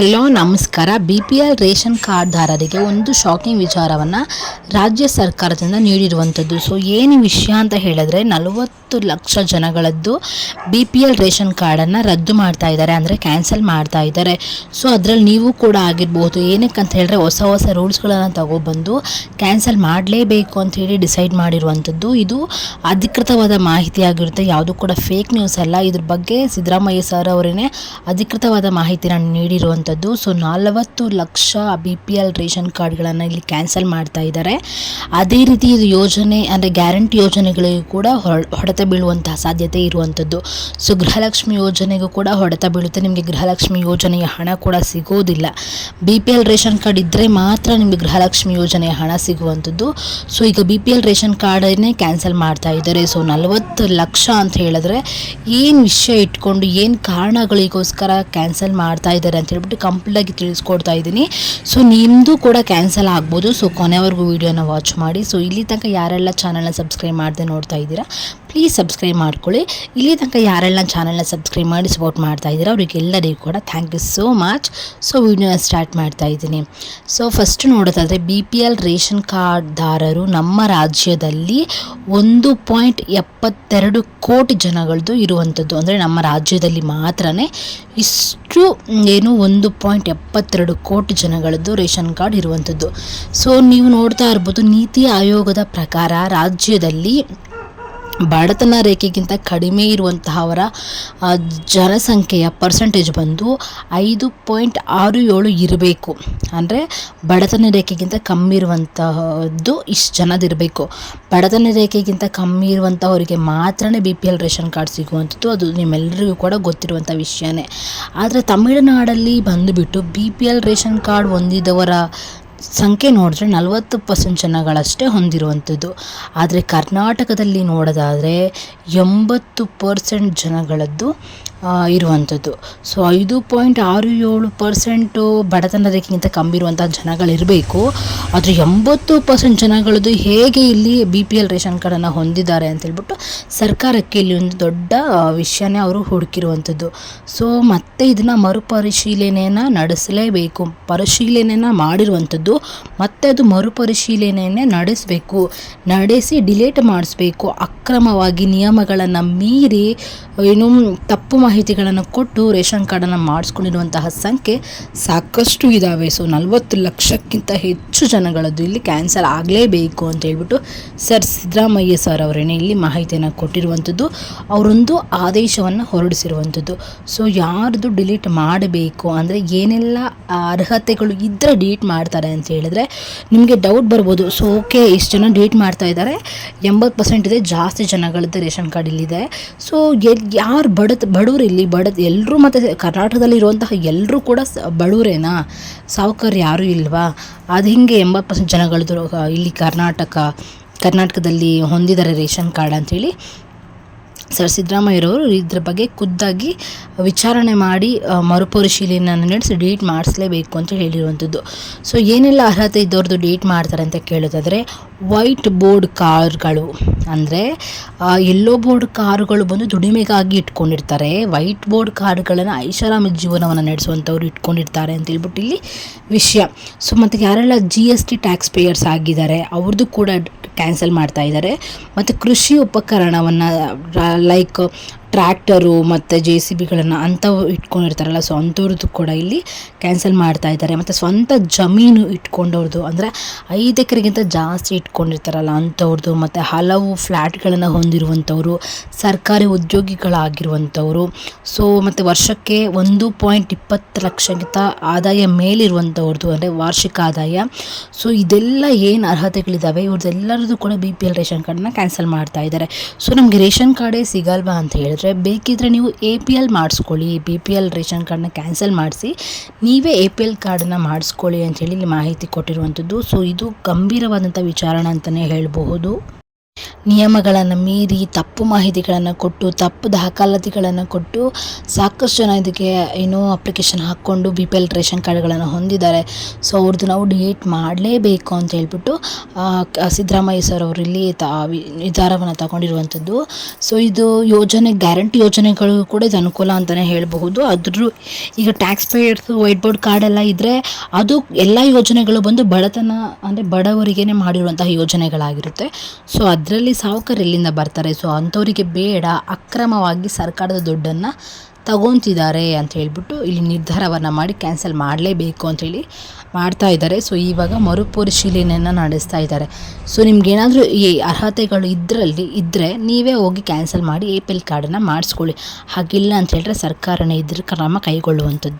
Hello, ನಮಸ್ಕಾರ. B P L ration ಕಾರ್ಡ್ದಾರರಿಗೆ ಒಂದು ಶಾಕಿಂಗ್ ವಿಚಾರವನ್ನು ರಾಜ್ಯ ಸರ್ಕಾರದಿಂದ ನೀಡಿರುವಂಥದ್ದು ಸೊ ಏನು ವಿಷಯ ಅಂತ ಹೇಳಿದ್ರೆ, ನಲವತ್ತು ಲಕ್ಷ ಜನಗಳದ್ದು ಬಿ ಪಿ ಎಲ್ ರೇಷನ್ ಕಾರ್ಡನ್ನು ರದ್ದು ಮಾಡ್ತಾ ಇದ್ದಾರೆ, ಅಂದರೆ ಕ್ಯಾನ್ಸಲ್ ಮಾಡ್ತಾ ಇದ್ದಾರೆ. ಸೊ ಅದರಲ್ಲಿ ನೀವು ಕೂಡ ಆಗಿರ್ಬೋದು ಏನಕ್ಕೆ ಅಂತ ಹೇಳಿದ್ರೆ ಹೊಸ ಹೊಸ ರೂಲ್ಸ್ಗಳನ್ನು ತಗೊಬಂದು ಕ್ಯಾನ್ಸಲ್ ಮಾಡಲೇಬೇಕು ಅಂತ ಹೇಳಿ ಡಿಸೈಡ್ ಮಾಡಿರುವಂಥದ್ದು ಇದು ಅಧಿಕೃತವಾದ ಮಾಹಿತಿ ಆಗಿರುತ್ತೆ, ಯಾವುದು ಕೂಡ ಫೇಕ್ ನ್ಯೂಸ್ ಅಲ್ಲ. ಇದ್ರ ಬಗ್ಗೆ ಸಿದ್ದರಾಮಯ್ಯ ಸರ್ ಅವರೇ ಅಧಿಕೃತವಾದ ಮಾಹಿತಿನ ನೀಡಿರುವಂಥದ್ದು ಸೊ ನಲವತ್ತು lakh B P L ration ಕಾರ್ಡ್ಗಳನ್ನು ಇಲ್ಲಿ ಕ್ಯಾನ್ಸಲ್ ಮಾಡ್ತಾ ಇದ್ದಾರೆ ಅದೇ ರೀತಿ ಇದು ಯೋಜನೆ, ಅಂದರೆ ಗ್ಯಾರಂಟಿ ಯೋಜನೆಗಳಿಗೂ ಕೂಡ ಹೊಡೆತ ಬೀಳುವಂತಹ ಸಾಧ್ಯತೆ ಇರುವಂಥದ್ದು. ಸೊ ಗೃಹಲಕ್ಷ್ಮಿ ಯೋಜನೆಗೂ ಕೂಡ ಹೊಡೆತ ಬೀಳುತ್ತೆ. ನಿಮಗೆ ಗೃಹಲಕ್ಷ್ಮಿ ಯೋಜನೆಯ ಹಣ ಕೂಡ ಸಿಗೋದಿಲ್ಲ. B P L ration card ಇದ್ದರೆ ಮಾತ್ರ ನಿಮಗೆ ಗೃಹಲಕ್ಷ್ಮಿ ಯೋಜನೆಯ ಹಣ ಸಿಗುವಂಥದ್ದು. ಸೊ ಈಗ ಬಿ ಪಿ ಎಲ್ ರೇಷನ್ ಕಾರ್ಡನ್ನೇ ಕ್ಯಾನ್ಸಲ್ ಮಾಡ್ತಾ ಇದ್ದಾರೆ ಸೊ ನಲವತ್ತು ಲಕ್ಷ ಅಂತ ಹೇಳಿದ್ರೆ ಏನು ವಿಷಯ ಇಟ್ಕೊಂಡು, ಏನು ಕಾರಣಗಳಿಗೋಸ್ಕರ ಕ್ಯಾನ್ಸಲ್ ಮಾಡ್ತಾ ಇದ್ದಾರೆ ಅಂತ ಹೇಳ್ಬಿಟ್ಟು ಕಂಪ್ಲೀಟಾಗಿ ತಿಳಿಸ್ಕೊಡ್ತಾ ಇದ್ದೀನಿ. ಸೊ ನಿಮ್ಮದು ಕೂಡ ಕ್ಯಾನ್ಸಲ್ ಆಗ್ಬೋದು. ಸೊ ಕೊನೆವರೆಗೂ ವೀಡಿಯೋನ ವಾಚ್ ಮಾಡಿ. ಸೊ ಇಲ್ಲಿ ತನಕ ಯಾರೆಲ್ಲ ಚಾನಲ್ನ ಸಬ್ಸ್ಕ್ರೈಬ್ ಮಾಡದೆ ನೋಡ್ತಾ ಇದ್ದೀರಾ ಪ್ಲೀಸ್ ಸಬ್ಸ್ಕ್ರೈಬ್ ಮಾಡ್ಕೊಳ್ಳಿ. ಇಲ್ಲಿ ತನಕ ಯಾರೆಲ್ಲ ಚಾನಲ್ನ ಸಬ್ಸ್ಕ್ರೈಬ್ ಮಾಡಿ ಸಪೋರ್ಟ್ ಮಾಡ್ತಾ ಇದ್ದೀರಾ ಅವರಿಗೆಲ್ಲರಿಗೂ ಕೂಡ thank you so much so ವಿಡಿಯೋನ ಸ್ಟಾರ್ಟ್ ಮಾಡ್ತಾ ಇದ್ದೀನಿ. ಸೊ ಫಸ್ಟ್ ನೋಡೋದಾದರೆ ಬಿ ಪಿ ಎಲ್ ರೇಷನ್ ಕಾರ್ಡ್ದಾರರು ನಮ್ಮ ರಾಜ್ಯದಲ್ಲಿ ಒಂದು ಪಾಯಿಂಟ್ ಎಪ್ಪತ್ತೆರಡು ಕೋಟಿ ಜನಗಳದ್ದು ಇರುವಂಥದ್ದು. ಅಂದರೆ ನಮ್ಮ ರಾಜ್ಯದಲ್ಲಿ ಮಾತ್ರ ಇಷ್ಟು ಏನು ಒಂದು ಪಾಯಿಂಟ್ ಎಪ್ಪತ್ತೆರಡು ಕೋಟಿ ಜನಗಳದ್ದು ರೇಷನ್ ಕಾರ್ಡ್ ಇರುವಂಥದ್ದು. ಸೊ ನೀವು ನೋಡ್ತಾ ಇರ್ಬೋದು ನೀತಿ ಆಯೋಗದ ಪ್ರಕಾರ ರಾಜ್ಯದಲ್ಲಿ ಬಡತನ ರೇಖೆಗಿಂತ ಕಡಿಮೆ ಇರುವಂತಹವರ ಜನಸಂಖ್ಯೆಯ ಪರ್ಸೆಂಟೇಜ್ ಬಂದು ಐದು ಪಾಯಿಂಟ್ ಆರು ಏಳು ಇರಬೇಕು. ಅಂದರೆ ಬಡತನ ರೇಖೆಗಿಂತ ಕಮ್ಮಿ ಇರುವಂತಹದ್ದು ಇಷ್ಟು ಜನದಿರಬೇಕು. ಬಡತನ ರೇಖೆಗಿಂತ ಕಮ್ಮಿ ಇರುವಂಥವರಿಗೆ ಮಾತ್ರ B P L ration card ಸಿಗುವಂಥದ್ದು, ಅದು ನಿಮ್ಮೆಲ್ಲರಿಗೂ ಕೂಡ ಗೊತ್ತಿರುವಂಥ ವಿಷಯನೇ. ಆದರೆ ತಮಿಳುನಾಡಲ್ಲಿ ಬಂದುಬಿಟ್ಟು B P L ration card ಹೊಂದಿದವರ ಸಂಖ್ಯೆ ನೋಡಿದ್ರೆ ನಲವತ್ತು ಪರ್ಸೆಂಟ್ ಜನಗಳಷ್ಟೇ ಹೊಂದಿರುವಂಥದ್ದು. ಆದರೆ ಕರ್ನಾಟಕದಲ್ಲಿ ನೋಡೋದಾದರೆ ಎಂಬತ್ತು ಪರ್ಸೆಂಟ್ ಜನಗಳದ್ದು ಇರುವಂಥದ್ದು. ಸೊ ಐದು ಪಾಯಿಂಟ್ ಆರು ಏಳು ಪರ್ಸೆಂಟು ಬಡತನ ರೇಖೆಗಿಂತ ಕಮ್ಮಿ ಇರುವಂಥ ಜನಗಳಿರಬೇಕು. ಆದರೆ ಎಂಬತ್ತು ಪರ್ಸೆಂಟ್ ಜನಗಳದ್ದು ಹೇಗೆ ಇಲ್ಲಿ ಬಿ ಪಿ ಎಲ್ ರೇಷನ್ ಕಾರ್ಡನ್ನು ಹೊಂದಿದ್ದಾರೆ ಅಂತೇಳ್ಬಿಟ್ಟು ಸರ್ಕಾರಕ್ಕೆ ಇಲ್ಲಿ ಒಂದು ದೊಡ್ಡ ವಿಷಯನೇ ಅವರು ಹುಡುಕಿರುವಂಥದ್ದು. ಸೊ ಮತ್ತೆ ಇದನ್ನು ಮರುಪರಿಶೀಲನೆಯನ್ನು ನಡೆಸಲೇಬೇಕು. ಪರಿಶೀಲನೆಯನ್ನು ಮಾಡಿರುವಂಥದ್ದು. ಮತ್ತೆ ಅದು ಮರುಪರಿಶೀಲನೆಯನ್ನೇ ನಡೆಸಬೇಕು. ನಡೆಸಿ ಡಿಲೇಟ್ ಮಾಡಿಸ್ಬೇಕು. ಅಕ್ರಮವಾಗಿ ನಿಯಮಗಳನ್ನು ಮೀರಿ, ಏನು, ತಪ್ಪು ಮಾಹಿತಿಗಳನ್ನು ಕೊಟ್ಟು ರೇಷನ್ ಕಾರ್ಡನ್ನು ಮಾಡಿಸ್ಕೊಂಡಿರುವಂತಹ ಸಂಖ್ಯೆ ಸಾಕಷ್ಟು ಇದ್ದಾವೆ ಸೊ ನಲವತ್ತು ಲಕ್ಷಕ್ಕಿಂತ ಹೆಚ್ಚು ಜನಗಳದ್ದು ಇಲ್ಲಿ ಕ್ಯಾನ್ಸಲ್ ಆಗಲೇಬೇಕು ಅಂತ ಹೇಳ್ಬಿಟ್ಟು ಸರ್ ಸಿದ್ದರಾಮಯ್ಯ ಸರ್ ಅವರೇನೆ ಇಲ್ಲಿ ಮಾಹಿತಿಯನ್ನು ಕೊಟ್ಟಿರುವಂಥದ್ದು, ಅವರೊಂದು ಆದೇಶವನ್ನು ಹೊರಡಿಸಿರುವಂಥದ್ದು. ಸೊ ಯಾರ್ದು ಡಿಲೀಟ್ ಮಾಡಬೇಕು ಅಂದರೆ ಏನೆಲ್ಲ ಅರ್ಹತೆಗಳು ಇದ್ದರೆ ಡಿಲೀಟ್ ಮಾಡ್ತಾರೆ ಅಂತ ಹೇಳಿದ್ರೆ ನಿಮಗೆ ಡೌಟ್ ಬರ್ಬೋದು. ಸೊ ಓಕೆ ಇಷ್ಟು ಜನ ಡಿಲೀಟ್ ಮಾಡ್ತಾ ಇದ್ದಾರೆ. ಎಂಬತ್ತು ಪರ್ಸೆಂಟ್ ಇದೆ, ಜಾಸ್ತಿ ಜನಗಳದ್ದು ರೇಷನ್ ಕಾರ್ಡ್ ಇಲ್ಲಿದೆ. ಸೊ ಯಾರು ಬಡ ಬಡವ್ರು ಇಲ್ಲಿ ಬಡ ಎಲ್ಲರೂ ಮತ್ತು ಕರ್ನಾಟಕದಲ್ಲಿ ಇರುವಂತಹ ಎಲ್ಲರೂ ಕೂಡ ಸ ಬಡವರೇನಾ ಯಾರು ಯಾರೂ ಇಲ್ವಾ? ಅದು ಹಿಂಗೆ ಎಂಬತ್ತು ಪರ್ಸೆಂಟ್ ಜನಗಳದ್ದು ಇಲ್ಲಿ ಕರ್ನಾಟಕ, ಕರ್ನಾಟಕದಲ್ಲಿ ಹೊಂದಿದ್ದಾರೆ ರೇಷನ್ ಕಾರ್ಡ್ ಅಂಥೇಳಿ ಸರ್ ಸಿದ್ದರಾಮಯ್ಯರವರು ಇದ್ರ ಬಗ್ಗೆ ಖುದ್ದಾಗಿ ವಿಚಾರಣೆ ಮಾಡಿ ಮರುಪರಿಶೀಲನೆಯನ್ನು ನಡೆಸಿ ಡೇಟ್ ಮಾಡಿಸ್ಲೇಬೇಕು ಅಂತ ಹೇಳಿರುವಂಥದ್ದು. ಸೊ ಏನೆಲ್ಲ ಅರ್ಹತೆ ಇದ್ದವ್ರದ್ದು ಡೇಟ್ ಮಾಡ್ತಾರೆ ಅಂತ ಕೇಳೋದಾದರೆ ವೈಟ್ ಬೋರ್ಡ್ ಕಾರ್ಗಳು ಅಂದರೆ ಎಲ್ಲೋ ಬೋರ್ಡ್ ಕಾರುಗಳು ಬಂದು ದುಡಿಮೆಗಾಗಿ ಇಟ್ಕೊಂಡಿರ್ತಾರೆ. ವೈಟ್ ಬೋರ್ಡ್ ಕಾರ್ಗಳನ್ನು ಐಷಾರಾಮಿ ಜೀವನವನ್ನು ನಡೆಸುವಂಥವ್ರು ಇಟ್ಕೊಂಡಿರ್ತಾರೆ ಅಂತ ಹೇಳ್ಬಿಟ್ಟು ಇಲ್ಲಿ ವಿಷಯ. ಸೊ ಮತ್ತು ಯಾರೆಲ್ಲ G S T tax payers ಆಗಿದ್ದಾರೆ ಅವ್ರದ್ದು ಕೂಡ ಕ್ಯಾನ್ಸಲ್ ಮಾಡ್ತಾ ಇದ್ದಾರೆ ಮತ್ತು ಕೃಷಿ ಉಪಕರಣವನ್ನು ಲೈಕ್ ಟ್ರ್ಯಾಕ್ಟರು ಮತ್ತು ಜೆ ಸಿ ಬಿಗಳನ್ನು ಅಂಥವು ಇಟ್ಕೊಂಡಿರ್ತಾರಲ್ಲ ಸೊ ಅಂಥವ್ರದ್ದು ಕೂಡ ಇಲ್ಲಿ ಕ್ಯಾನ್ಸಲ್ ಮಾಡ್ತಾ ಇದ್ದಾರೆ. ಮತ್ತು ಸ್ವಂತ ಜಮೀನು ಇಟ್ಕೊಂಡವ್ರದ್ದು, ಅಂದರೆ ಐದು ಎಕರೆಗಿಂತ ಜಾಸ್ತಿ ಇಟ್ಕೊಂಡಿರ್ತಾರಲ್ಲ ಅಂಥವ್ರದ್ದು ಮತ್ತು ಹಲವು ಫ್ಲ್ಯಾಟ್ಗಳನ್ನು ಹೊಂದಿರುವಂಥವ್ರು, ಸರ್ಕಾರಿ ಉದ್ಯೋಗಿಗಳಾಗಿರುವಂಥವರು. ಸೊ ಮತ್ತು ವರ್ಷಕ್ಕೆ ಒಂದು ಪಾಯಿಂಟ್ ಇಪ್ಪತ್ತು ಲಕ್ಷಕ್ಕಿಂತ ಆದಾಯ ಮೇಲಿರುವಂಥವ್ರದ್ದು, ಅಂದರೆ ವಾರ್ಷಿಕ ಆದಾಯ. ಸೊ ಇದೆಲ್ಲ ಏನು ಅರ್ಹತೆಗಳಿದ್ದಾವೆ ಇವ್ರದ್ದೆಲ್ಲರದ್ದು ಕೂಡ ಬಿ ಪಿ ಎಲ್ ರೇಷನ್ ಕಾರ್ಡನ್ನ ಕ್ಯಾನ್ಸಲ್ ಮಾಡ್ತಾ ಇದ್ದಾರೆ. ಸೊ ನಮಗೆ ರೇಷನ್ ಕಾರ್ಡೇ ಸಿಗಲ್ವಾ ಅಂತ ಹೇಳಿದ್ರೆ ಬೇಕಿದ್ರೆ ನೀವು ಎ ಪಿ ಎಲ್ ಮಾಡಿಸ್ಕೊಳ್ಳಿ. ಬಿ ಪಿ ಎಲ್ ರೇಷನ್ ಕಾರ್ಡನ್ನ ಕ್ಯಾನ್ಸಲ್ ಮಾಡಿಸಿ ನೀವೇ ಎ ಪಿ ಎಲ್ ಕಾರ್ಡನ್ನು ಮಾಡಿಸ್ಕೊಳ್ಳಿ ಇಲ್ಲಿ ಮಾಹಿತಿ ಕೊಟ್ಟಿರುವಂಥದ್ದು. ಸೊ ಇದು ಗಂಭೀರವಾದಂಥ ವಿಚಾರಣ ಅಂತಲೇ ಹೇಳಬಹುದು. ನಿಯಮಗಳನ್ನು ಮೀರಿ ತಪ್ಪು ಮಾಹಿತಿಗಳನ್ನು ಕೊಟ್ಟು, ತಪ್ಪು ದಾಖಲಾತಿಗಳನ್ನು ಕೊಟ್ಟು ಸಾಕಷ್ಟು ಜನ ಇದಕ್ಕೆ ಏನೋ ಅಪ್ಲಿಕೇಶನ್ ಹಾಕ್ಕೊಂಡು ಬಿ ಪಿ ಎಲ್ ರೇಷನ್ ಕಾರ್ಡ್ಗಳನ್ನು ಹೊಂದಿದ್ದಾರೆ. ಸೊ ಅವ್ರದ್ದು ನಾವು ಡಿಲೀಟ್ ಮಾಡಲೇಬೇಕು ಅಂತ ಹೇಳ್ಬಿಟ್ಟು ಸಿದ್ದರಾಮಯ್ಯ ಸರ್ ಅವರು ಇಲ್ಲಿ ತ ನಿರ್ಧಾರವನ್ನು ತಗೊಂಡಿರುವಂಥದ್ದು. ಸೊ ಇದು ಯೋಜನೆ ಗ್ಯಾರಂಟಿ ಯೋಜನೆಗಳು ಕೂಡ ಇದು ಅನುಕೂಲ ಅಂತಲೇ ಹೇಳಬಹುದು. ಅದ್ರ ಈಗ tax payers white board card ಎಲ್ಲ ಇದ್ದರೆ ಅದು ಎಲ್ಲ ಯೋಜನೆಗಳು ಬಂದು ಬಡತನ, ಅಂದರೆ ಬಡವರಿಗೇ ಮಾಡಿರುವಂತಹ ಯೋಜನೆಗಳಾಗಿರುತ್ತೆ. ಸೊ ಅದರಲ್ಲಿ ಸಾವುಕಾರ ಎಲ್ಲಿಂದ ಬರ್ತಾರೆ? ಸೊ ಅಂಥವರಿಗೆ ಬೇಡ, ಅಕ್ರಮವಾಗಿ ಸರ್ಕಾರದ ದುಡ್ಡನ್ನು ತಗೊತಿದ್ದಾರೆ ಅಂತ ಹೇಳ್ಬಿಟ್ಟು ಇಲ್ಲಿ ನಿರ್ಧಾರವನ್ನು ಮಾಡಿ ಕ್ಯಾನ್ಸಲ್ ಮಾಡಲೇಬೇಕು ಅಂಥೇಳಿ ಮಾಡ್ತಾ ಇದ್ದಾರೆ. ಸೊ ಇವಾಗ ಮರುಪರಿಶೀಲನೆಯನ್ನು ನಡೆಸ್ತಾ ಇದ್ದಾರೆ. ಸೊ ನಿಮ್ಗೇನಾದರೂ ಈ ಅರ್ಹತೆಗಳು ಇದರಲ್ಲಿ ಇದ್ದರೆ ನೀವೇ ಹೋಗಿ ಕ್ಯಾನ್ಸಲ್ ಮಾಡಿ ಎ ಪಿ ಎಲ್ ಕಾರ್ಡನ್ನು ಮಾಡಿಸ್ಕೊಳ್ಳಿ. ಹಾಗಿಲ್ಲ ಅಂತ ಹೇಳಿದ್ರೆ ಸರ್ಕಾರನೇ ಇದ್ರ ಕ್ರಮ ಕೈಗೊಳ್ಳುವಂಥದ್ದು.